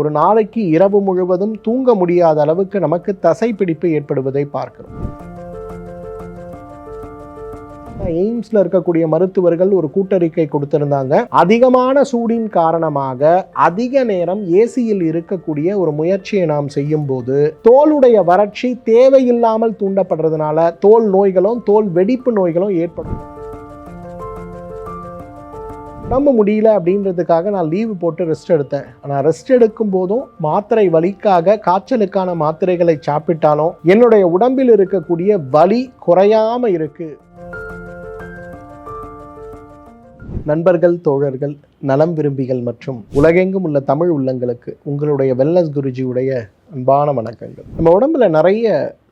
ஒரு நாளைக்கு இரவு முழுவதும் தூங்க முடியாத அளவுக்கு நமக்கு தசைப்பிடிப்பு ஏற்படுவதை பார்க்கிறோம். எய்ம்ஸ்ல இருக்கக்கூடிய மருத்துவர்கள் ஒரு கூட்டறிக்கை கொடுத்திருந்தாங்க. அதிகமான சூடின் காரணமாக அதிக நேரம் ஏசியில் இருக்கக்கூடிய ஒரு முயற்சியை நாம் செய்யும் போது தோலுடைய வறட்சி தேவையில்லாமல் தூண்டப்படுறதுனால தோல் நோய்களும் தோல் வெடிப்பு நோய்களும் ஏற்படும். உடம்பு முடியல அப்படின்றதுக்காக நான் லீவு போட்டு ரெஸ்ட் எடுத்தேன். ஆனால் ரெஸ்ட் எடுக்கும் போதும் மாத்திரை வலிக்காக காய்ச்சலுக்கான மாத்திரைகளை சாப்பிட்டாலும் என்னுடைய உடம்பில் இருக்கக்கூடிய வலி குறையாம இருக்கு. நண்பர்கள் தோழர்கள் நலம் விரும்பிகள் மற்றும் உலகெங்கும் உள்ள தமிழ் உள்ளங்களுக்கு உங்களுடைய வெல்னஸ் குருஜியுடைய அன்பான வணக்கங்கள். நம்ம உடம்புல நிறைய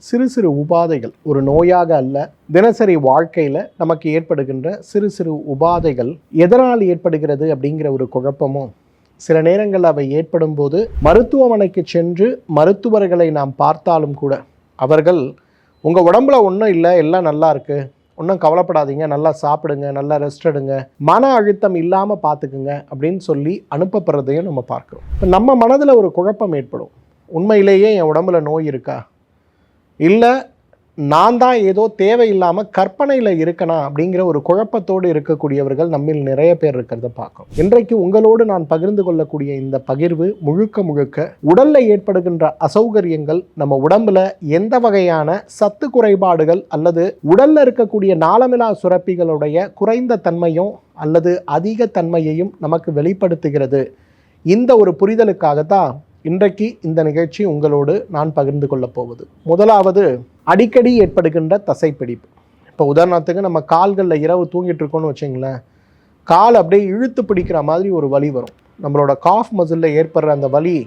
சிறு சிறு உபாதைகள் ஒரு நோயாக அல்ல தினசரி வாழ்க்கையில் நமக்கு ஏற்படுகின்ற சிறு சிறு உபாதைகள் எதனால் ஏற்படுகிறது அப்படிங்கிற ஒரு குழப்பமும் சில நேரங்கள் அவை ஏற்படும் போது மருத்துவமனைக்கு சென்று மருத்துவர்களை நாம் பார்த்தாலும் கூட அவர்கள் உங்கள் உடம்புல ஒன்றும் இல்லை எல்லாம் நல்லா இருக்குது ஒன்றும் கவலைப்படாதீங்க நல்லா சாப்பிடுங்க நல்லா ரெஸ்ட் எடுங்க மன அழுத்தம் இல்லாமல் பார்த்துக்குங்க அப்படின்னு சொல்லி அனுப்பப்படுறதையும் நம்ம பார்க்குறோம். இப்போ நம்ம மனதில் ஒரு குழப்பம் ஏற்படும். உண்மையிலேயே என் உடம்புல நோய் இருக்கா? இல்லை நான் தான் ஏதோ தேவையில்லாமல் கற்பனையில் இருக்கனா அப்படிங்கிற ஒரு குழப்பத்தோடு இருக்கக்கூடியவர்கள் நம்மில் நிறைய பேர் இருக்கிறத பார்க்கும் இன்றைக்கு உங்களோடு நான் பகிர்ந்து கொள்ளக்கூடிய இந்த பகிர்வு முழுக்க முழுக்க உடலில் ஏற்படுகின்ற அசௌகரியங்கள் நம்ம உடம்புல எந்த வகையான சத்து குறைபாடுகள் அல்லது உடலில் இருக்கக்கூடிய நாளமிலா சுரப்பிகளுடைய குறைந்த தன்மையும் அல்லது அதிக தன்மையையும் நமக்கு வெளிப்படுத்துகிறது. இந்த ஒரு புரிதலுக்காக தான் இன்றைக்கு இந்த நிகழ்ச்சி உங்களோடு நான் பகிர்ந்து கொள்ளப் போவது. முதலாவது அடிக்கடி ஏற்படுகின்ற தசைப்பிடிப்பு. இப்போ உதாரணத்துக்கு நம்ம கால்களில் இரவு தூங்கிட்டு இருக்கோம்னு வச்சுங்களேன் கால் அப்படியே இழுத்து பிடிக்கிற மாதிரி ஒரு வலி வரும். நம்மளோட காஃப் மசிலில் ஏற்படுற அந்த வலி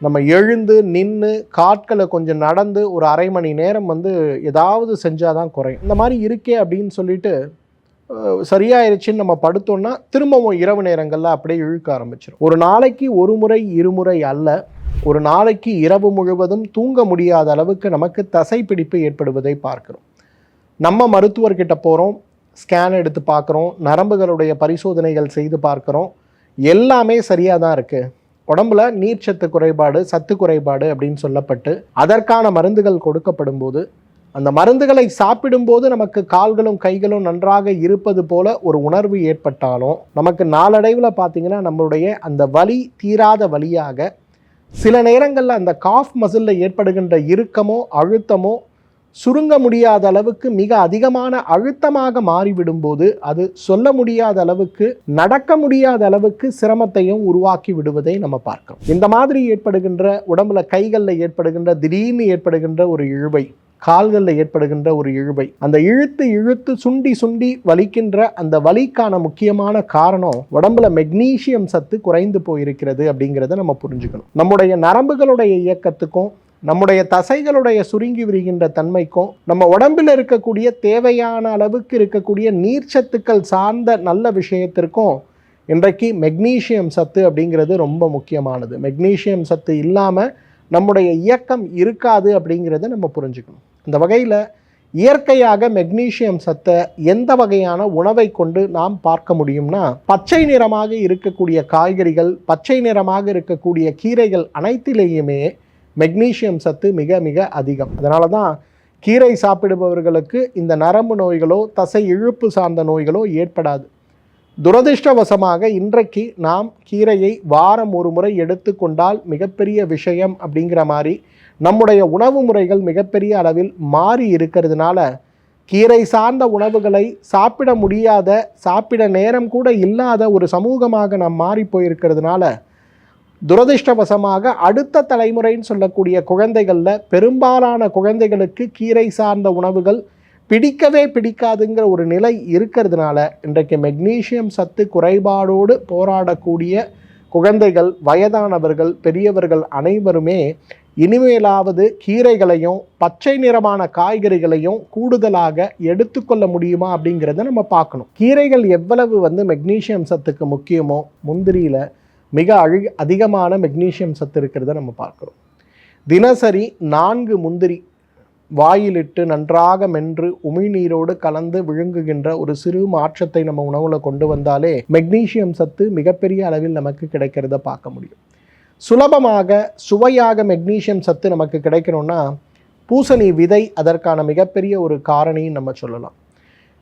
நம்ம எழுந்து நின்று காட்களை கொஞ்சம் நடந்து ஒரு அரை மணி நேரம் வந்து ஏதாவது செஞ்சால் தான் குறையும். இந்த மாதிரி இருக்கே அப்படின்னு சொல்லிட்டு சரியாயிருச்சுன்னு நம்ம படுத்தோம்னா திரும்பவும் இரவு நேரங்களில் அப்படியே இழுக்க ஆரம்பிச்சிடும் ஒரு நாளைக்கு ஒரு முறை இருமுறை அல்ல ஒரு நாளைக்கு இரவு முழுவதும் தூங்க முடியாத அளவுக்கு நமக்கு தசைப்பிடிப்பு ஏற்படுவதை பார்க்கிறோம். நம்ம மருத்துவர்கிட்ட போகிறோம் ஸ்கேன் எடுத்து பார்க்குறோம் நரம்புகளுடைய பரிசோதனைகள் செய்து பார்க்குறோம். எல்லாமே சரியாக தான் இருக்குது உடம்புல நீர்ச்சத்து குறைபாடு சத்து குறைபாடு அப்படின்னு சொல்லப்பட்டு அதற்கான மருந்துகள் கொடுக்கப்படும் போது அந்த மருந்துகளை சாப்பிடும்போது நமக்கு கால்களும் கைகளும் நன்றாக இருப்பது போல ஒரு உணர்வு ஏற்பட்டாலும் நமக்கு நாளடைவில் பார்த்தீங்கன்னா நம்மளுடைய அந்த வலி தீராத வழியாக சில நேரங்களில் அந்த காஃப் மசிலில் ஏற்படுகின்ற இறுக்கமோ அழுத்தமோ சுருங்க முடியாத அளவுக்கு மிக அதிகமான அழுத்தமாக மாறிவிடும்போது அது சொல்ல முடியாத அளவுக்கு நடக்க முடியாத அளவுக்கு சிரமத்தையும் உருவாக்கி விடுவதை நம்ம பார்க்கிறோம். இந்த மாதிரி ஏற்படுகின்ற உடம்புல கைகளில் ஏற்படுகின்ற திடீர்னு ஏற்படுகின்ற ஒரு இழுவை கால்களில் ஏற்படுகின்ற ஒரு இழுவை. அந்த இழுத்து இழுத்து சுண்டி சுண்டி வலிக்கின்ற அந்த வலிக்கான முக்கியமான காரணம் உடம்புல மெக்னீஷியம் சத்து குறைந்து போயிருக்கிறது அப்படிங்கிறத நம்ம புரிஞ்சுக்கணும். நம்முடைய நரம்புகளுடைய இயக்கத்துக்கும் நம்முடைய தசைகளுடைய சுருங்கி விரிகின்ற தன்மைக்கும் நம்ம உடம்பில் இருக்கக்கூடிய தேவையான அளவுக்கு இருக்கக்கூடிய நீர்ச்சத்துக்கள் சார்ந்த நல்ல விஷயத்திற்கும் இன்றைக்கு மெக்னீஷியம் சத்து அப்படிங்கிறது ரொம்ப முக்கியமானது. மெக்னீஷியம் சத்து இல்லாமல் நம்முடைய இயக்கம் இருக்காது அப்படிங்கிறத நம்ம புரிஞ்சுக்கணும். இந்த வகையில் இயற்கையாக மெக்னீஷியம் சத்தை எந்த வகையான உணவை கொண்டு நாம் பார்க்க முடியும்னா பச்சை நிறமாக இருக்கக்கூடிய காய்கறிகள் பச்சை நிறமாக இருக்கக்கூடிய கீரைகள் அனைத்திலேயுமே மெக்னீஷியம் சத்து மிக மிக அதிகம். அதனால தான் கீரை சாப்பிடுபவர்களுக்கு இந்த நரம்பு நோய்களோ தசை இழுப்பு சார்ந்த நோய்களோ ஏற்படாது. துரதிர்ஷ்டவசமாக இன்றைக்கு நாம் கீரையை வாரம் ஒரு முறை எடுத்துக்கொண்டால் மிகப்பெரிய விஷயம் அப்படிங்கிற மாதிரி நம்முடைய உணவு முறைகள் மிகப்பெரிய அளவில் மாறி இருக்கிறதுனால கீரை சார்ந்த உணவுகளை சாப்பிட முடியாத சாப்பிட நேரம் கூட இல்லாத ஒரு சமூகமாக நாம் மாறி போயிருக்கிறதுனால துரதிர்ஷ்டவசமாக அடுத்த தலைமுறைன்னு சொல்லக்கூடிய குழந்தைகளில் பெரும்பாலான குழந்தைகளுக்கு கீரை சார்ந்த உணவுகள் பிடிக்கவே பிடிக்காதுங்கிற ஒரு நிலை இருக்கிறதுனால இன்றைக்கு மெக்னீஷியம் சத்து குறைபாடோடு போராடக்கூடிய குழந்தைகள் வயதானவர்கள் பெரியவர்கள் அனைவருமே இனிமேலாவது கீரைகளையும் பச்சை நிறமான காய்கறிகளையும் கூடுதலாக எடுத்துக்கொள்ள முடியுமா அப்படிங்கிறத நம்ம பார்க்கணும். கீரைகள் எவ்வளவு வந்து மெக்னீஷியம் சத்துக்கு முக்கியமோ முந்திரியில் மிக அழி அதிகமான மெக்னீசியம் சத்து இருக்கிறத நம்ம பார்க்குறோம். தினசரி நான்கு முந்திரி வாயிலிட்டு நன்றாக மென்று உமிழ்நீரோடு கலந்து விழுங்குகின்ற ஒரு சிறு மாற்றத்தை நம்ம உணவில் கொண்டு வந்தாலே மெக்னீஷியம் சத்து மிகப்பெரிய அளவில் நமக்கு கிடைக்கிறத பார்க்க முடியும். சுலபமாக சுவையாக மெக்னீஷியம் சத்து நமக்கு கிடைக்கணும்னா பூசணி விதை அதற்கான மிகப்பெரிய ஒரு காரணின்னு நம்ம சொல்லலாம்.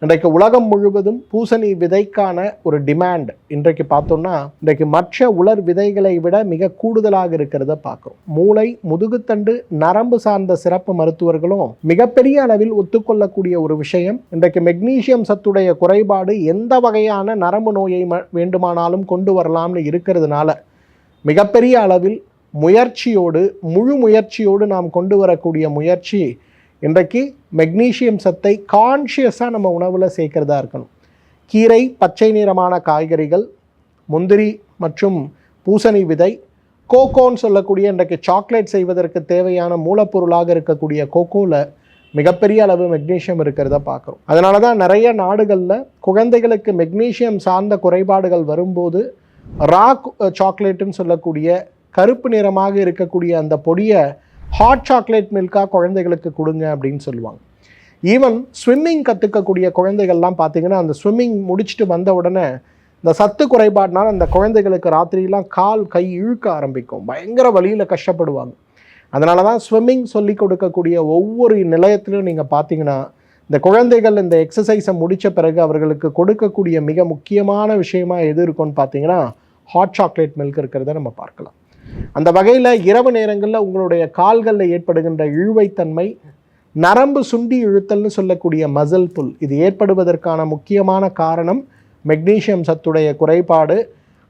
இன்றைக்கு உலகம் முழுவதும் பூசணி விதைக்கான ஒரு டிமாண்ட் இன்றைக்கு பார்த்தோம்னா இன்றைக்கு மற்ற உலர் விதைகளை விட மிக கூடுதலாக இருக்கிறத பார்க்குறோம். மூளை முதுகுத்தண்டு நரம்பு சார்ந்த சிறப்பு மருத்துவர்களும் மிகப்பெரிய அளவில் ஒத்துக்கொள்ளக்கூடிய ஒரு விஷயம் இன்றைக்கு மெக்னீசியம் சத்துடைய குறைபாடு எந்த வகையான நரம்பு நோயை வேண்டுமானாலும் கொண்டு வரலாம்னு இருக்கிறதுனால மிகப்பெரிய அளவில் முயற்சியோடு முழு முயற்சியோடு நாம் கொண்டு வரக்கூடிய முயற்சி இன்றைக்கு மெக்னீஷியம் சத்தை கான்ஷியஸாக நம்ம உணவில் சேர்க்கிறதா இருக்கணும். கீரை பச்சை நிறமான காய்கறிகள் முந்திரி மற்றும் பூசணி விதை கோகோன்னு சொல்லக்கூடிய இன்றைக்கு சாக்லேட் செய்வதற்கு தேவையான மூலப்பொருளாக இருக்கக்கூடிய கோகோவில் மிகப்பெரிய அளவு மெக்னீஷியம் இருக்கிறத பார்க்குறோம். அதனால தான் நிறைய நாடுகளில் குழந்தைகளுக்கு மெக்னீஷியம் சார்ந்த குறைபாடுகள் வரும்போது ராக் சாக்லேட்டுன்னு சொல்லக்கூடிய கருப்பு நிறமாக இருக்கக்கூடிய அந்த பொடியை ஹாட் சாக்லேட் மில்காக குழந்தைகளுக்கு கொடுங்க அப்படின்னு சொல்லுவாங்க. ஈவன் ஸ்விம்மிங் கற்றுக்கக்கூடிய குழந்தைகள்லாம் பார்த்தீங்கன்னா அந்த ஸ்விம்மிங் முடிச்சுட்டு வந்த உடனே இந்த சத்து குறைபாடுனால அந்த குழந்தைகளுக்கு ராத்திரிலாம் கால் கை இழுக்க ஆரம்பிக்கும். பயங்கர வழியில் கஷ்டப்படுவாங்க. அதனால தான் ஸ்விம்மிங் சொல்லி கொடுக்கக்கூடிய ஒவ்வொரு நிலையத்திலும் நீங்கள் பார்த்தீங்கன்னா இந்த குழந்தைகள் இந்த எக்ஸசைஸை முடித்த பிறகு அவர்களுக்கு கொடுக்கக்கூடிய மிக முக்கியமான விஷயமா எது இருக்கும்னு பார்த்தீங்கன்னா ஹாட் சாக்லேட் மில்க் இருக்கிறத நம்ம பார்க்கலாம். அந்த வகையில் இரவு நேரங்களில் உங்களுடைய கால்களில் ஏற்படுகின்ற இழுவைத்தன்மை நரம்பு சுண்டி இழுத்தல்னு சொல்லக்கூடிய மசில் புல் இது ஏற்படுவதற்கான முக்கியமான காரணம் மெக்னீஷியம் சத்துடைய குறைபாடு.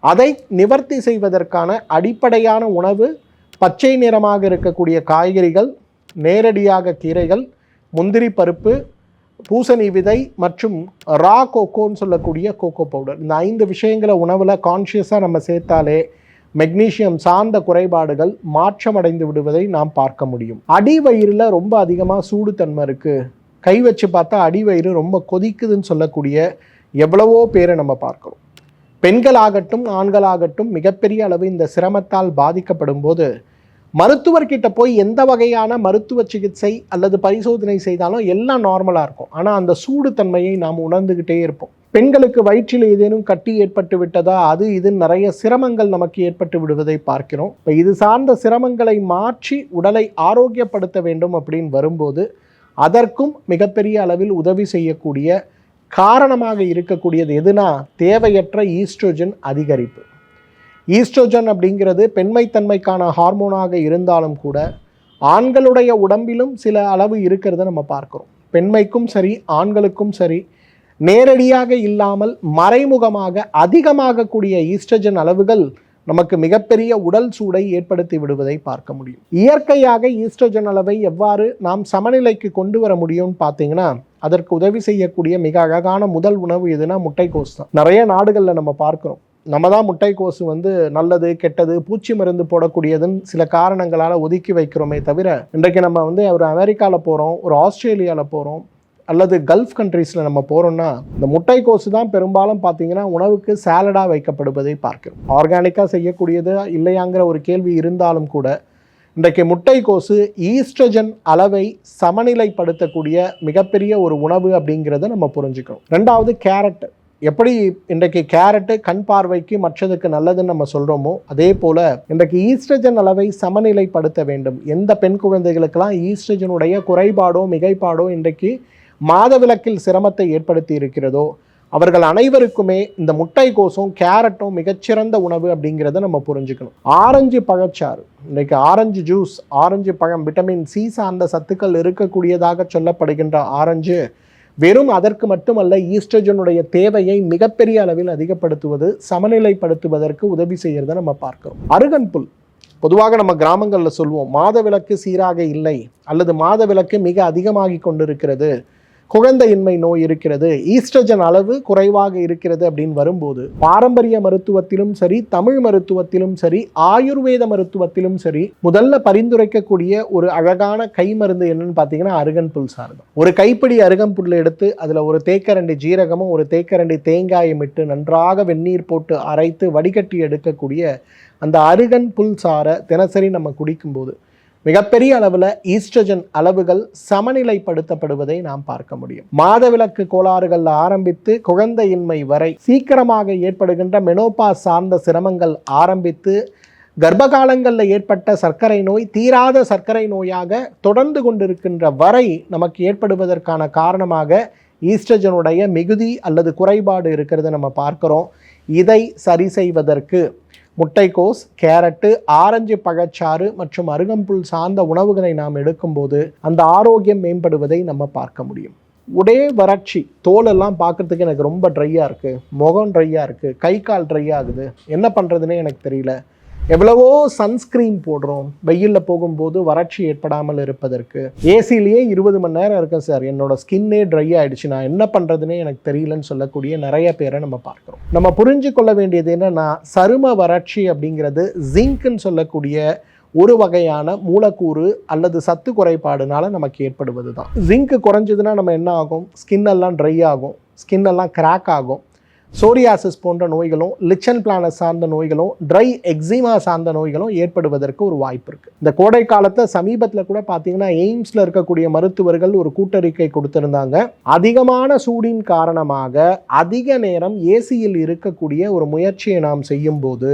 அதை நிவர்த்தி செய்வதற்கான அடிப்படையான உணவு பச்சை நிறமாக இருக்கக்கூடிய காய்கறிகள் நேரடியாக கீரைகள் முந்திரி பருப்பு பூசணி விதை மற்றும் ரா கோகோன்னு சொல்லக்கூடிய கோகோ பவுடர். இந்த ஐந்து விஷயங்களை உணவில் கான்ஷியஸாக நம்ம சேர்த்தாலே மெக்னீஷியம் சார்ந்த குறைபாடுகள் மாற்றமடைந்து விடுவதை நாம் பார்க்க முடியும். அடி வயிறில் ரொம்ப அதிகமாக சூடுத்தன்மை இருக்குது கை வச்சு பார்த்தா அடி வயிறு ரொம்ப கொதிக்குதுன்னு சொல்லக்கூடிய எவ்வளவோ பேரை நம்ம பார்க்குறோம். பெண்களாகட்டும் ஆண்களாகட்டும் மிகப்பெரிய அளவு இந்த சிரமத்தால் பாதிக்கப்படும் போது மருத்துவர்கிட்ட போய் எந்த வகையான மருத்துவ சிகிச்சை அல்லது பரிசோதனை செய்தாலும் எல்லாம் நார்மலாக இருக்கும். ஆனால் அந்த சூடு தன்மையை நாம் உணர்ந்துக்கிட்டே இருப்போம். பெண்களுக்கு வயிற்றில் ஏதேனும் கட்டி ஏற்பட்டு விட்டதா? அது இது நிறைய சிரமங்கள் நமக்கு ஏற்பட்டு விடுவதை பார்க்கிறோம். இப்போ இது சார்ந்த சிரமங்களை மாற்றி உடலை ஆரோக்கியப்படுத்த வேண்டும் அப்படின்னு வரும்போது அதற்கும் மிகப்பெரிய அளவில் உதவி செய்யக்கூடிய காரணமாக இருக்கக்கூடியது எதுனா தேவையற்ற ஈஸ்ட்ரோஜன் அதிகரிப்பு. ஈஸ்ட்ரோஜன் அப்படிங்கிறது பெண்மைத்தன்மைக்கான ஹார்மோனாக இருந்தாலும் கூட ஆண்களுடைய உடம்பிலும் சில அளவு இருக்கிறத நம்ம பார்க்குறோம். பெண்மைக்கும் சரி ஆண்களுக்கும் சரி நேரடியாக இல்லாமல் மறைமுகமாக அதிகமாகக்கூடிய ஈஸ்ட்ரஜன் அளவுகள் நமக்கு மிகப்பெரிய உடல் சூடை ஏற்படுத்தி விடுவதை பார்க்க முடியும். இயற்கையாக ஈஸ்ட்ரஜன் அளவை எவ்வாறு நாம் சமநிலைக்கு கொண்டு வர முடியும்னு பார்த்தீங்கன்னா அதற்கு உதவி செய்யக்கூடிய மிக அழகான முதல் உணவு எதுனா முட்டைக்கோஸ் தான். நிறைய நாடுகளில் நம்ம பார்க்குறோம். நம்ம தான் முட்டைக்கோசு வந்து நல்லது கெட்டது பூச்சி மருந்து போடக்கூடியதுன்னு சில காரணங்களால் ஒதுக்கி வைக்கிறோமே தவிர இன்றைக்கு நம்ம வந்து ஒரு அமெரிக்காவில் போகிறோம் ஒரு ஆஸ்திரேலியாவில் போகிறோம் அல்லது கல்ஃப் கண்ட்ரீஸில் நம்ம போகிறோம்னா இந்த முட்டைக்கோசு தான் பெரும்பாலும் பார்த்தீங்கன்னா உணவுக்கு சேலடாக வைக்கப்படுவதை பார்க்கிறோம். ஆர்கானிக்காக செய்யக்கூடியது இல்லையாங்கிற ஒரு கேள்வி இருந்தாலும் கூட இன்றைக்கு முட்டைக்கோசு ஈஸ்ட்ரஜன் அளவை சமநிலைப்படுத்தக்கூடிய மிகப்பெரிய ஒரு உணவு அப்படிங்கிறத நம்ம புரிஞ்சுக்கணும் ரெண்டாவது கேரட். எப்படி இன்றைக்கு கேரட்டு கண் பார்வைக்கு மற்றதுக்கு நல்லதுன்னு நம்ம சொல்கிறோமோ அதே போல் இன்றைக்கு ஈஸ்ட்ரஜன் அளவை சமநிலைப்படுத்த வேண்டும். எந்த பெண் குழந்தைகளுக்கெல்லாம் ஈஸ்ட்ரஜனுடைய குறைபாடோ மிகைப்பாடோ இன்றைக்கு மாதவிலக்கில் சிரமத்தை ஏற்படுத்தி இருக்கிறதோ அவர்கள் அனைவருக்குமே இந்த முட்டை கோசும் கேரட்டும் மிகச்சிறந்த உணவு அப்படிங்கிறத நம்ம புரிஞ்சுக்கணும். ஆரஞ்சு பழச்சாறு. இன்றைக்கு ஆரஞ்சு ஜூஸ் ஆரஞ்சு பழம் விட்டமின் சி சார்ந்த சத்துக்கள் இருக்கக்கூடியதாக சொல்லப்படுகின்ற ஆரஞ்சு வெறும் அதற்கு மட்டுமல்ல ஈஸ்ட்ரஜனுடைய தேவையை மிகப்பெரிய அளவில் அதிகப்படுத்துவது சமநிலைப்படுத்துவதற்கு உதவி செய்கிறத நம்ம பார்க்கிறோம். அருகன் புல். பொதுவாக நம்ம கிராமங்களில் சொல்லுவோம் மாதவிலக்கு சீராக இல்லை அல்லது மாதவிலக்கு மிக அதிகமாகி கொண்டிருக்கிறது குழந்தையின்மை நோய் இருக்கிறது ஈஸ்ட்ரஜன் அளவு குறைவாக இருக்கிறது அப்படின்னு வரும்போது பாரம்பரிய மருத்துவத்திலும் சரி தமிழ் மருத்துவத்திலும் சரி ஆயுர்வேத மருத்துவத்திலும் சரி முதல்ல பரிந்துரைக்கக்கூடிய ஒரு அழகான கை மருந்து என்னன்னு பார்த்தீங்கன்னா அருகன் புல் சார்ந்தம் ஒரு கைப்பிடி அருகன் புல்லை எடுத்து அதில் ஒரு தேக்கரண்டி ஜீரகமும் ஒரு தேக்கரண்டி தேங்காயும் இட்டு நன்றாக வெந்நீர் போட்டு அரைத்து வடிகட்டி எடுக்கக்கூடிய அந்த அருகன் புல் சாரை தினசரி நம்ம குடிக்கும்போது மிகப்பெரிய அளவில் ஈஸ்ட்ரஜன் அளவுகள் சமநிலைப்படுத்தப்படுவதை நாம் பார்க்க முடியும். மாதவிலக்கு கோளாறுகள் ஆரம்பித்து குழந்தையின்மை வரை சீக்கிரமாக ஏற்படுகின்ற மெனோபா சார்ந்த சிரமங்கள் ஆரம்பித்து கர்ப்ப காலங்களில் ஏற்பட்ட சர்க்கரை நோய் தீராத சர்க்கரை நோயாக தொடர்ந்து கொண்டிருக்கின்ற வரை நமக்கு ஏற்படுவதற்கான காரணமாக ஈஸ்ட்ரஜனுடைய மிகுதி அல்லது குறைபாடு இருக்கிறத நம்ம பார்க்குறோம். இதை சரி செய்வதற்கு முட்டைக்கோஸ் கேரட்டு ஆரஞ்சு பழச்சாறு மற்றும் அருகம்புல் சார்ந்த உணவுகளை நாம் எடுக்கும்போது அந்த ஆரோக்கியம் மேம்படுவதை நம்ம பார்க்க முடியும். ஒரே வறட்சி தோலெல்லாம் பார்க்குறதுக்கு எனக்கு ரொம்ப ட்ரையாக இருக்குது முகம் ட்ரையாக இருக்குது கை கால் ட்ரை ஆகுது. என்ன பண்ணுறதுனே எனக்கு தெரியல. எவ்வளவோ சன்ஸ்க்ரீன் போடுறோம். வெயிலில் போகும்போது வறட்சி ஏற்படாமல் இருப்பதற்கு. ஏசிலேயே இருபது மணி நேரம் இருக்கும் சார். என்னோட ஸ்கின்னே ட்ரை ஆகிடுச்சு நான் என்ன பண்ணுறதுனே எனக்கு தெரியலன்னு சொல்லக்கூடிய நிறைய பேரை நம்ம பார்க்குறோம். நம்ம புரிஞ்சு கொள்ள வேண்டியது என்னன்னா சரும வறட்சி அப்படிங்கிறது ஜிங்க்னு சொல்லக்கூடிய ஒரு வகையான மூலக்கூறு அல்லது சத்து குறைபாடுனால நமக்கு ஏற்படுவது தான் ஜிங்க் குறைஞ்சதுன்னா நம்ம என்ன ஆகும்? ஸ்கின் எல்லாம் ட்ரை ஆகும். ஸ்கின் எல்லாம் கிராக் ஆகும். சோரியாசிஸ் போன்ற நோய்களும் லிச்சன் பிளானஸ் சார்ந்த நோய்களும் ட்ரை எக்ஸிமா சார்ந்த நோய்களும் ஏற்படுவதற்கு ஒரு வாய்ப்பு இருக்குது இந்த கோடை காலத்தை சமீபத்தில் கூட பார்த்தீங்கன்னா எய்ம்ஸில் இருக்கக்கூடிய மருத்துவர்கள் ஒரு கூட்டறிக்கை கொடுத்திருந்தாங்க. அதிகமான சூடின் காரணமாக அதிக நேரம் ஏசியில் இருக்கக்கூடிய ஒரு முயற்சியை நாம் செய்யும்போது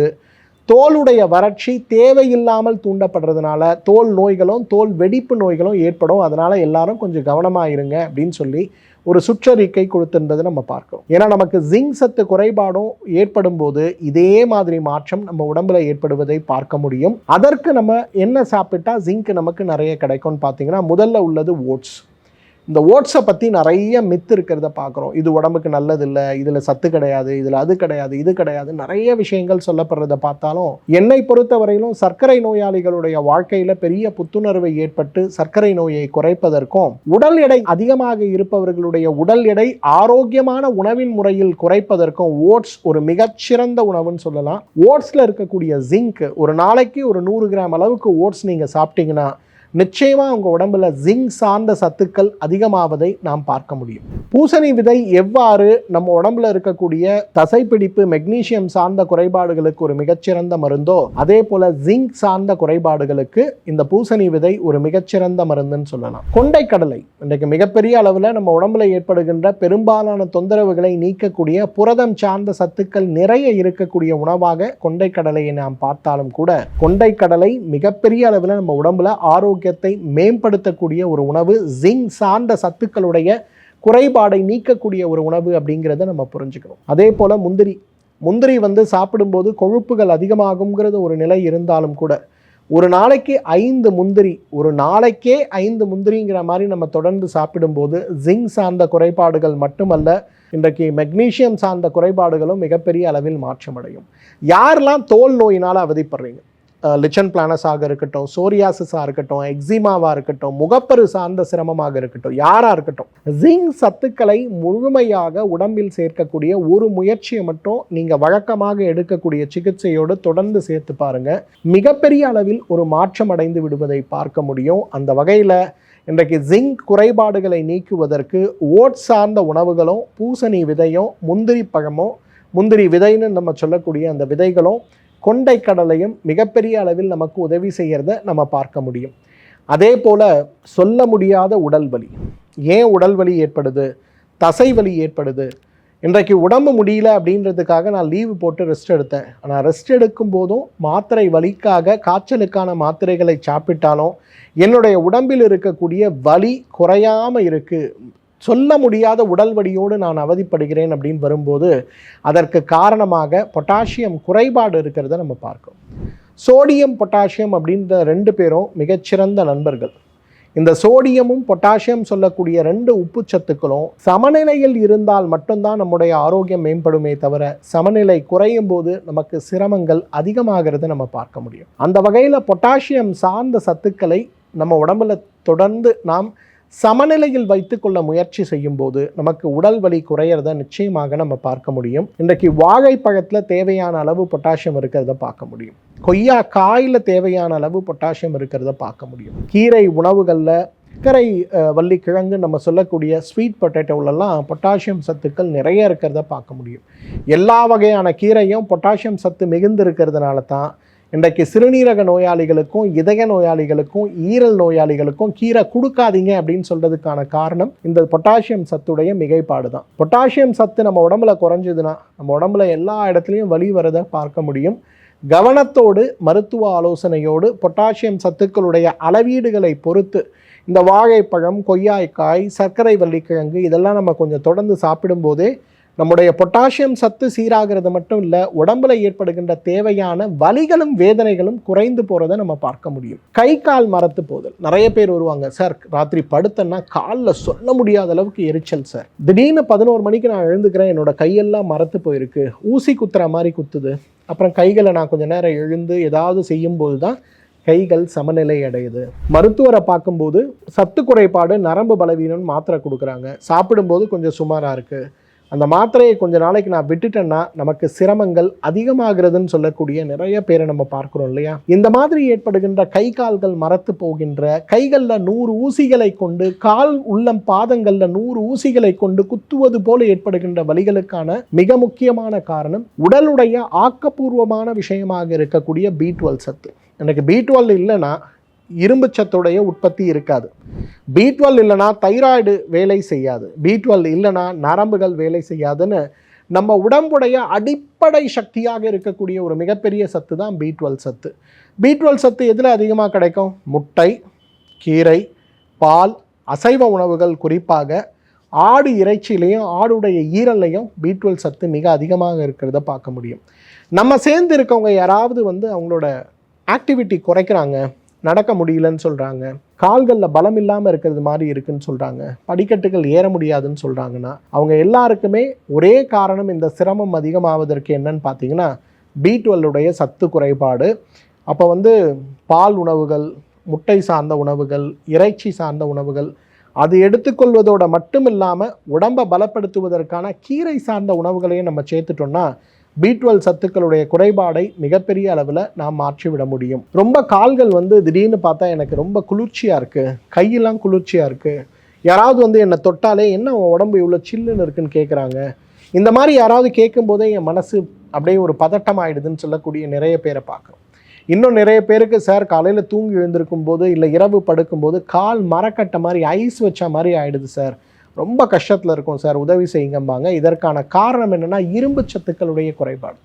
தோலுடைய வறட்சி தேவையில்லாமல் தூண்டப்படுறதுனால தோல் நோய்களும் தோல் வெடிப்பு நோய்களும் ஏற்படும். அதனால எல்லாரும் கொஞ்சம் கவனமாக இருங்க அப்படின்னு சொல்லி ஒரு சுற்றறிக்கை கொடுத்திருந்ததை நம்ம பார்க்கிறோம். ஏன்னா நமக்கு ஜிங்க் சத்து குறைபாடும் ஏற்படும் போது இதே மாதிரி மாற்றம் நம்ம உடம்புல ஏற்படுவதை பார்க்க முடியும். அதற்கு நம்ம என்ன சாப்பிட்டா ஜிங்க் நமக்கு நிறைய கிடைக்கும்னு பார்த்தீங்கன்னா முதல்ல உள்ளது ஓட்ஸ். இந்த ஓட்ஸை பற்றி நிறைய மித்து இருக்கிறத பார்க்குறோம். இது உடம்புக்கு நல்லதில்லை இதில் சத்து கிடையாது இதில் அது கிடையாது இது கிடையாது. நிறைய விஷயங்கள் சொல்லப்படுறத பார்த்தாலும் என்னை பொறுத்தவரையிலும் சர்க்கரை நோயாளிகளுடைய வாழ்க்கையில் பெரிய புத்துணர்வை ஏற்பட்டு சர்க்கரை நோயை குறைப்பதற்கும் உடல் எடை அதிகமாக இருப்பவர்களுடைய உடல் எடை ஆரோக்கியமான உணவின் முறையில் குறைப்பதற்கும் ஓட்ஸ் ஒரு மிகச்சிறந்த உணவுன்னு சொல்லலாம். ஓட்ஸில் இருக்கக்கூடிய ஜிங்க் ஒரு நாளைக்கு ஒரு நூறு கிராம் அளவுக்கு ஓட்ஸ் நீங்கள் சாப்பிட்டீங்கன்னா நிச்சயமாக உங்கள் உடம்புல ஜிங்க் சார்ந்த சத்துக்கள் அதிகமாவதை நாம் பார்க்க முடியும். பூசணி விதை எவ்வாறு நம்ம உடம்புல இருக்கக்கூடிய தசைப்பிடிப்பு மெக்னீசியம் சார்ந்த குறைபாடுகளுக்கு ஒரு மிகச்சிறந்த மருந்தோ அதே போல ஜிங்க் சார்ந்த குறைபாடுகளுக்கு இந்த பூசணி விதை ஒரு மிகச்சிறந்த மருந்துன்னு சொல்லலாம். கொண்டை கடலை இன்றைக்கு மிகப்பெரிய அளவில் நம்ம உடம்புல ஏற்படுகின்ற பெரும்பாலான தொந்தரவுகளை நீக்கக்கூடிய புரதம் சார்ந்த சத்துக்கள் நிறைய இருக்கக்கூடிய உணவாக கொண்டை கடலையை நாம் பார்த்தாலும் கூட கொண்டை கடலை மிகப்பெரிய அளவில் நம்ம உடம்புல ஆரோக்கிய ஆரோக்கியத்தை மேம்படுத்தக்கூடிய ஒரு உணவு ஜிங் சார்ந்த சத்துக்களுடைய குறைபாடை நீக்கக்கூடிய ஒரு உணவு அப்படிங்கிறத நம்ம புரிஞ்சுக்கணும். அதே போல் முந்திரி. முந்திரி வந்து சாப்பிடும்போது கொழுப்புகள் அதிகமாகுங்கிறது ஒரு நிலை இருந்தாலும் கூட ஒரு நாளைக்கு ஐந்து முந்திரி ஒரு நாளைக்கே ஐந்து முந்திரிங்கிற மாதிரி நம்ம தொடர்ந்து சாப்பிடும்போது ஜிங் சார்ந்த குறைபாடுகள் மட்டுமல்ல இன்றைக்கு மெக்னீஷியம் சார்ந்த குறைபாடுகளும் மிகப்பெரிய அளவில் மாற்றமடையும். யாரெல்லாம் தோல் நோயினால் அவதிப்படுறீங்க? லிச்சன் பிளானஸாக இருக்கட்டும் சோரியாசிஸாக இருக்கட்டும் எக்ஸிமாவாக இருக்கட்டும் முகப்பரு சார்ந்த சிரமமாக இருக்கட்டும் யாராக இருக்கட்டும் ஜிங் சத்துக்களை முழுமையாக உடம்பில் சேர்க்கக்கூடிய ஒரு முயற்சியை மட்டும் நீங்கள் வழக்கமாக எடுக்கக்கூடிய சிகிச்சையோடு தொடர்ந்து சேர்த்து பாருங்கள் மிகப்பெரிய அளவில் ஒரு மாற்றம் அடைந்து விடுவதை பார்க்க முடியும். அந்த வகையில் இன்றைக்கு ஜிங்க் குறைபாடுகளை நீக்குவதற்கு ஓட் சார்ந்த உணவுகளும் பூசணி விதையும் முந்திரி பழமும் முந்திரி விதைன்னு நம்ம சொல்லக்கூடிய அந்த விதைகளும் கொண்டை கடலையும் மிகப்பெரிய அளவில் நமக்கு உதவி செய்கிறத நம்ம பார்க்க முடியும். அதே போல் சொல்ல முடியாத உடல் வலி. ஏன் உடல் வலி ஏற்படுது? தசை வலி ஏற்படுது? இன்றைக்கு உடம்பு முடியல அப்படின்றதுக்காக நான் லீவு போட்டு ரெஸ்ட் எடுத்தேன். ஆனால் ரெஸ்ட் எடுக்கும் போதும் மாத்திரை வலிக்காக காய்ச்சலுக்கான மாத்திரைகளை சாப்பிட்டாலும் என்னுடைய உடம்பில் இருக்கக்கூடிய வலி குறையாமல் இருக்குது சொல்ல முடியாத உடல் வடியோடு நான் அவதிப்படுகிறேன் அப்படின்னு வரும்போது அதற்கு காரணமாக பொட்டாசியம் குறைபாடு இருக்கிறத நம்ம பார்க்கணும் சோடியம் பொட்டாசியம் அப்படின்ற ரெண்டு பேரும் மிகச்சிறந்த நண்பர்கள். இந்த சோடியமும் பொட்டாசியம் சொல்லக்கூடிய ரெண்டு உப்பு சத்துக்களும் சமநிலையில் இருந்தால் மட்டும்தான் நம்முடைய ஆரோக்கியம் மேம்படுமே தவிர சமநிலை குறையும் போது நமக்கு சிரமங்கள் அதிகமாகிறத நம்ம பார்க்க முடியும். அந்த வகையில் பொட்டாசியம் சார்ந்த சத்துக்களை நம்ம உடம்புல தொடர்ந்து நாம் சமநிலையில் வைத்துக்கொள்ள முயற்சி செய்யும் போது நமக்கு உடல் வலி குறையிறத நிச்சயமாக நம்ம பார்க்க முடியும். இன்றைக்கு வாழைப்பழத்தில் தேவையான அளவு பொட்டாசியம் இருக்கிறத பார்க்க முடியும். கொய்யா காயில் தேவையான அளவு பொட்டாசியம் இருக்கிறத பார்க்க முடியும். கீரை உணவுகளில் சர்க்கரை வள்ளி கிழங்கு நம்ம சொல்லக்கூடிய ஸ்வீட் பொட்டேட்டோவிலலாம் பொட்டாசியம் சத்துக்கள் நிறைய இருக்கிறத பார்க்க முடியும். எல்லா வகையான கீரையும் பொட்டாசியம் சத்து மிகுந்து இருக்கிறதுனால தான் இன்றைக்கு சிறுநீரக நோயாளிகளுக்கும் இதய நோயாளிகளுக்கும் ஈரல் நோயாளிகளுக்கும் கீரை கொடுக்காதீங்க அப்படின்னு சொல்கிறதுக்கான காரணம் இந்த பொட்டாசியம் சத்துடைய மிகைப்பாடு தான் பொட்டாசியம் சத்து நம்ம உடம்புல குறைஞ்சதுன்னா நம்ம உடம்புல எல்லா இடத்துலையும் வலி வரதை பார்க்க முடியும். கவனத்தோடு மருத்துவ ஆலோசனையோடு பொட்டாசியம் சத்துக்களுடைய அளவீடுகளை பொறுத்து இந்த வாழைப்பழம் கொய்யாய்க்காய் சர்க்கரை வள்ளிக்கிழங்கு இதெல்லாம் நம்ம கொஞ்சம் தொடர்ந்து சாப்பிடும்போதே நம்முடைய பொட்டாசியம் சத்து சீராகிறது மட்டும் இல்லை உடம்புல ஏற்படுகின்ற தேவையான வலிகளும் வேதனைகளும் குறைந்து போகிறத நம்ம பார்க்க முடியும். கை கால் மரத்து போதல். நிறைய பேர் வருவாங்க சார் ராத்திரி படுத்தேன்னா காலில் சொல்ல முடியாத அளவுக்கு எரிச்சல் சார். திடீர்னு பதினோரு மணிக்கு நான் எழுந்துக்கிறேன் என்னோட கையெல்லாம் மரத்து போயிருக்கு. ஊசி குத்துற மாதிரி குத்துது. அப்புறம் கைகளை நான் கொஞ்சம் நேரம் எழுந்து ஏதாவது செய்யும்போது தான் கைகள் சமநிலை அடையுது. மருத்துவரை பார்க்கும்போது சத்து குறைபாடு நரம்பு பலவீனம் மாத்திரை கொடுக்குறாங்க. சாப்பிடும்போது கொஞ்சம் சுமாராக இருக்குது அந்த மாத்திரையை கொஞ்ச நாளைக்கு நான் விட்டுட்டேன்னா நமக்கு சிரமங்கள் அதிகமாகிறதுன்னு சொல்லக்கூடிய நிறைய பேரை நம்ம பார்க்குறோம் இல்லையா? இந்த மாதிரி ஏற்படுகின்ற கை கால்கள் மரத்து போகின்ற கைகளில் நூறு ஊசிகளை கொண்டு கால் உள்ளம் பாதங்களில் நூறு ஊசிகளை கொண்டு குத்துவது போல ஏற்படுகின்ற வழிகளுக்கான மிக முக்கியமான காரணம் உடலுடைய ஆக்கப்பூர்வமான விஷயமாக இருக்கக்கூடிய பி டுவெல் சத்து. எனக்கு பி டுவெல் இல்லைன்னா இரும்பு சத்துடைய உற்பத்தி இருக்காது. பி டுவெல் இல்லைனா தைராய்டு வேலை செய்யாது. பி டுவெல் இல்லைனா நரம்புகள் வேலை செய்யாதுன்னு நம்ம உடம்புடைய அடிப்படை சக்தியாக இருக்கக்கூடிய ஒரு மிகப்பெரிய சத்து தான் பி டுவெல் சத்து. பி டுவெல் சத்து எதில் அதிகமாக கிடைக்கும்? முட்டை கீரை பால் அசைவ உணவுகள் குறிப்பாக ஆடு இறைச்சியிலையும் ஆடுடைய ஈரல்லையும் பி டுவெல் சத்து மிக அதிகமாக இருக்கிறத பார்க்க முடியும். நம்ம சேர்ந்து இருக்கவங்க யாராவது வந்து அவங்களோட ஆக்டிவிட்டி குறைக்கிறாங்க நடக்க முடியலன்னு சொல்கிறாங்க கால்களில் பலம் இல்லாமல் இருக்கிறது மாதிரி இருக்குன்னு சொல்கிறாங்க படிக்கட்டுகள் ஏற முடியாதுன்னு சொல்கிறாங்கன்னா அவங்க எல்லாருக்குமே ஒரே காரணம் இந்த சிரமம் அதிகமாவதற்கு என்னன்னு பார்த்தீங்கன்னா பி டுவெல்லுடைய சத்து குறைபாடு. அப்போ வந்து பால் உணவுகள் முட்டை சார்ந்த உணவுகள் இறைச்சி சார்ந்த உணவுகள் அது எடுத்துக்கொள்வதோட மட்டும் இல்லாமல் உடம்பை பலப்படுத்துவதற்கான கீரை சார்ந்த உணவுகளையும் நம்ம சேர்த்துட்டோம்னா பி டுவெல் சத்துக்களுடைய குறைபாடை மிகப்பெரிய அளவில் நாம் மாற்றிவிட முடியும். ரொம்ப கால்கள் வந்து திடீர்னு பார்த்தா எனக்கு ரொம்ப குளிர்ச்சியாக இருக்குது கையெல்லாம் குளிர்ச்சியாக இருக்குது யாராவது வந்து என்னை தொட்டாலே என்ன உடம்பு இவ்வளோ சில்லுன்னு இருக்குன்னு கேட்குறாங்க இந்த மாதிரி யாராவது கேட்கும்போதே என் மனசு அப்படியே ஒரு பதட்டம் ஆயிடுதுன்னு சொல்லக்கூடிய நிறைய பேரை பார்க்குறோம். இன்னும் நிறைய பேருக்கு சார் காலையில் தூங்கி எழுந்திருக்கும் போது இல்லை இரவு படுக்கும்போது கால் மரக்கட்ட மாதிரி ஐஸ் வச்ச மாதிரி ஆயிடுது சார். ரொம்ப கஷ்டத்தில் இருக்கும் சார் உதவி செய்யுங்கம்பாங்க. இதற்கான காரணம் என்னென்னா இரும்பு சத்துக்களுடைய குறைபாடு.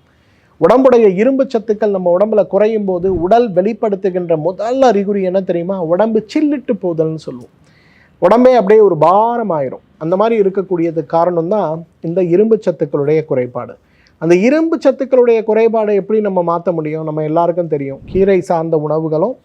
உடம்புடைய இரும்பு சத்துக்கள் நம்ம உடம்புல குறையும் போது உடல் வெளிப்படுத்துகின்ற முதல் அறிகுறி என்ன தெரியுமா? உடம்பு சில்லிட்டு போதல்னு சொல்லுவோம். உடம்பே அப்படியே ஒரு பாரம் ஆயிரும் அந்த மாதிரி இருக்கக்கூடியது காரணம் தான் இந்த இரும்பு சத்துக்களுடைய குறைபாடு. அந்த இரும்பு சத்துக்களுடைய குறைபாடை எப்படி நம்ம மாற்ற முடியும்? நம்ம எல்லாருக்கும் தெரியும். கீரை சார்ந்த உணவுகளும்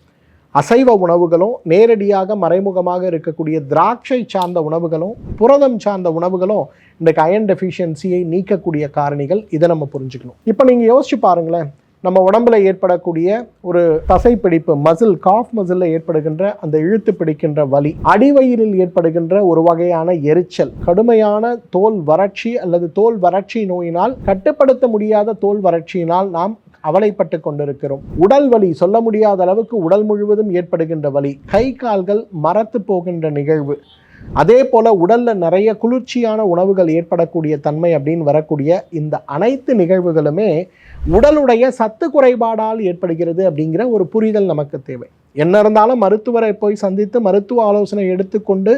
அசைவ உணவுகளும் நேரடியாக மறைமுகமாக இருக்கக்கூடிய திராட்சை சார்ந்த உணவுகளும் புரதம் சார்ந்த உணவுகளும் இன்றைக்கு அயன் டெஃபிஷியன்சியை நீக்கக்கூடிய காரணிகள் இதை நம்ம புரிஞ்சுக்கணும். இப்போ நீங்கள் யோசிச்சு பாருங்களேன் நம்ம உடம்புல ஏற்படக்கூடிய ஒரு தசைப்பிடிப்பு மசில் காஃப் மசிலில் ஏற்படுகின்ற அந்த இழுத்து பிடிக்கின்ற வலி அடிவயிறில் ஏற்படுகின்ற ஒரு வகையான எரிச்சல் கடுமையான தோல் வறட்சி அல்லது தோல் வறட்சி நோயினால் கட்டுப்படுத்த முடியாத தோல் வறட்சியினால் நாம் அவலைப்பட்டு கொண்டிருக்கிறோம். உடல் வலி சொல்ல முடியாத அளவுக்கு உடல் முழுவதும் ஏற்படுகின்ற வலி கை கால்கள் மரத்து போகின்ற நிகழ்வு. அதே போல் உடலில் நிறைய குளிர்ச்சியான உணவுகள் ஏற்படக்கூடிய தன்மை அப்படின்னு வரக்கூடிய இந்த அனைத்து நிகழ்வுகளுமே உடலுடைய சத்து குறைபாடால் ஏற்படுகிறது அப்படிங்கிற ஒரு புரிதல் நமக்கு தேவை. என்ன இருந்தாலும் மருத்துவரை போய் சந்தித்து மருத்துவ ஆலோசனை எடுத்துக்கொண்டு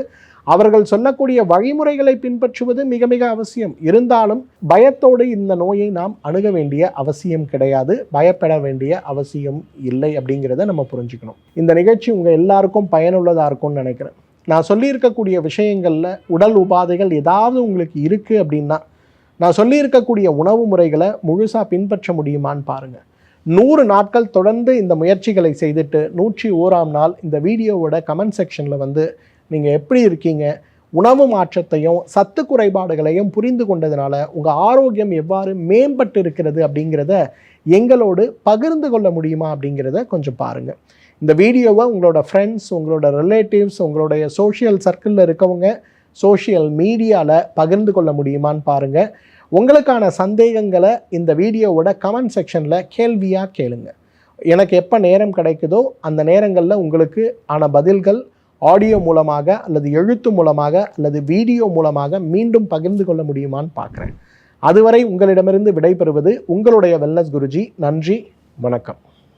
அவர்கள் சொல்லக்கூடிய வழிமுறைகளை பின்பற்றுவது மிக மிக அவசியம். இருந்தாலும் பயத்தோடு இந்த நோயை நாம் அணுக வேண்டிய அவசியம் கிடையாது. பயப்பட வேண்டிய அவசியம் இல்லை அப்படிங்கிறத நம்ம புரிஞ்சுக்கணும். இந்த நிகழ்ச்சி உங்கள் எல்லாருக்கும் பயனுள்ளதாக இருக்கும்னு நினைக்கிறேன். நான் சொல்லியிருக்கக்கூடிய விஷயங்களில் உடல் உபாதைகள் ஏதாவது உங்களுக்கு இருக்குது அப்படின்னா நான் சொல்லியிருக்கக்கூடிய உணவு முறைகளை முழுசாக பின்பற்ற முடியுமான்னு பாருங்கள் நூறு நாட்கள் தொடர்ந்து இந்த முயற்சிகளை செய்துட்டு நூற்றி ஓராம் நாள் இந்த வீடியோவோட கமெண்ட் செக்ஷனில் வந்து நீங்கள் எப்படி இருக்கீங்க? உணவு மாற்றத்தையும் சத்து குறைபாடுகளையும் புரிந்து கொண்டதுனால உங்கள் ஆரோக்கியம் எவ்வாறு மேம்பட்டு இருக்கிறது அப்படிங்கிறத எங்களோடு பகிர்ந்து கொள்ள முடியுமா அப்படிங்கிறத கொஞ்சம் பாருங்கள் இந்த வீடியோவை உங்களோட ஃப்ரெண்ட்ஸ் உங்களோட ரிலேட்டிவ்ஸ் உங்களுடைய சோஷியல் சர்க்கிளில் இருக்கவங்க சோஷியல் மீடியாவில் பகிர்ந்து கொள்ள முடியுமான்னு பாருங்கள் உங்களுக்கான சந்தேகங்களை இந்த வீடியோவோட கமெண்ட் செக்ஷனில் கேள்வியாக கேளுங்க. எனக்கு எப்போ நேரம் கிடைக்குதோ அந்த நேரங்களில் உங்களுக்கு ஆன பதில்கள் ஆடியோ மூலமாக அல்லது எழுத்து மூலமாக அல்லது வீடியோ மூலமாக மீண்டும் பகிர்ந்து கொள்ள முடியுமான்னு பார்க்குறேன். அதுவரை உங்களிடமிருந்து விடைபெறுவது உங்களுடைய வெல்லஸ் குருஜி. நன்றி வணக்கம்.